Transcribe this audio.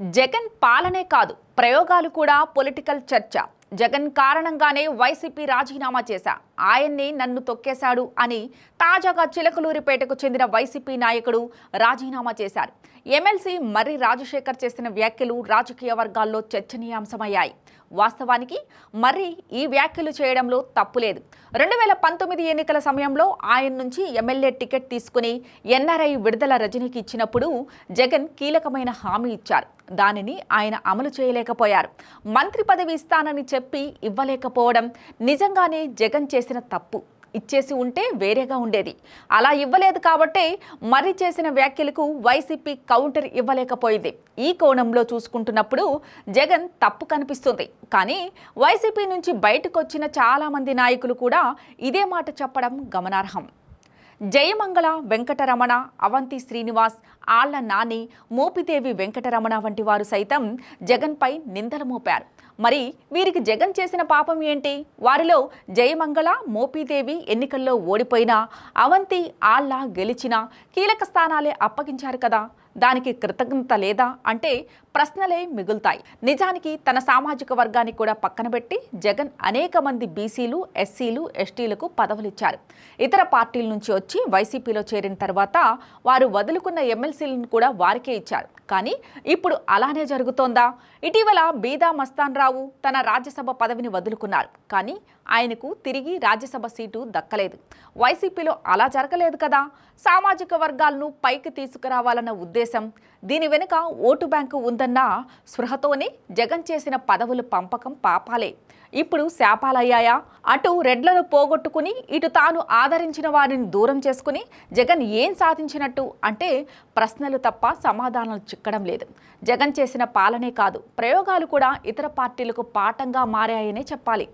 జగన్ పాలనే కాదు ప్రయోగాలు కూడా పొలిటికల్ చర్చ. జగన్ కారణంగానే వైసీపీ రాజీనామా చేశా. ఆయన్నే నన్ను తొక్కేశాడు అని తాజాగా చిలకలూరిపేటకు చెందిన వైసీపీ నాయకుడు రాజీనామా చేశారు. ఎమ్మెల్సీ మర్రి రాజశేఖర్ చేసిన వ్యాఖ్యలు రాజకీయ వర్గాల్లో చర్చనీయాంశమయ్యాయి. వాస్తవానికి మర్రి ఈ వ్యాఖ్యలు చేయడంలో తప్పులేదు రెండు వేల పంతొమ్మిది ఎన్నికల సమయంలో ఆయన నుంచి ఎమ్మెల్యే టికెట్ తీసుకుని ఎన్ఆర్ఐ విడుదల రజనీకి ఇచ్చినప్పుడు జగన్ కీలకమైన హామీ ఇచ్చారు. దానిని ఆయన అమలు చేయలేకపోయారు. మంత్రి పదవి ఇస్తానని చెప్పి ఇవ్వలేకపోవడం నిజంగానే జగన్ చేసిన తప్పు ఇచ్చేసి ఉంటే వేరేగా ఉండేది. అలా ఇవ్వలేదు కాబట్టే మరి చేసిన వ్యాఖ్యలకు వైసీపీ కౌంటర్ ఇవ్వలేకపోయింది. ఈ కోణంలో చూసుకుంటున్నప్పుడు జగన్ తప్పు కనిపిస్తుంది. కానీ వైసీపీ నుంచి బయటకు వచ్చిన చాలామంది నాయకులు కూడా ఇదే మాట చెప్పడం గమనార్హం. జయమంగళ వెంకటరమణ అవంతి శ్రీనివాస్ ఆళ్ళ నాని మోపిదేవి వెంకటరమణ వంటి వారు సైతం జగన్పై నిందలు మోపారు. మరి వీరికి జగన్ చేసిన పాపం ఏంటి? వారిలో జయమంగళ మోపిదేవి ఎన్నికల్లో ఓడిపోయినా అవంతి ఆళ్ళ గెలిచినా కీలక స్థానాలే అప్పగించారు కదా. దానికి కృతజ్ఞత లేదా అంటే ప్రశ్నలే మిగులుతాయి. నిజానికి తన సామాజిక వర్గాన్ని కూడా పక్కన పెట్టి జగన్ అనేక మంది బీసీలు ఎస్సీలు ఎస్టీలకు పదవులిచ్చారు. ఇతర పార్టీల నుంచి వచ్చి వైసీపీలో చేరిన తర్వాత వారు వదులుకున్న ఎమ్మెల్సీలను కూడా వారికే ఇచ్చారు. కానీ ఇప్పుడు అలానే జరుగుతోందా? ఇటీవల బీదా మస్తాన్ రావు తన రాజ్యసభ పదవిని వదులుకున్నారు. కానీ ఆయనకు తిరిగి రాజ్యసభ సీటు దక్కలేదు. వైసీపీలో అలా జరగలేదు కదా? సామాజిక వర్గాలను పైకి తీసుకురావాలన్న ఉద్దేశం దీని వెనుక ఓటు బ్యాంకు ఉందన్న స్పృహతోనే జగన్ చేసిన పదవుల పంపకం పాపాలే. ఇప్పుడు శాపాలయ్యాయా? అటు రెడ్లను పోగొట్టుకుని ఇటు తాను ఆదరించిన వారిని దూరం చేసుకుని జగన్ ఏం సాధించినట్టు అంటే ప్రశ్నలు తప్ప సమాధానాలు చిక్కడం లేదు. జగన్ చేసిన పాలనే కాదు ప్రయోగాలు కూడా ఇతర పార్టీలకు పాఠంగా మారాయనే చెప్పాలి.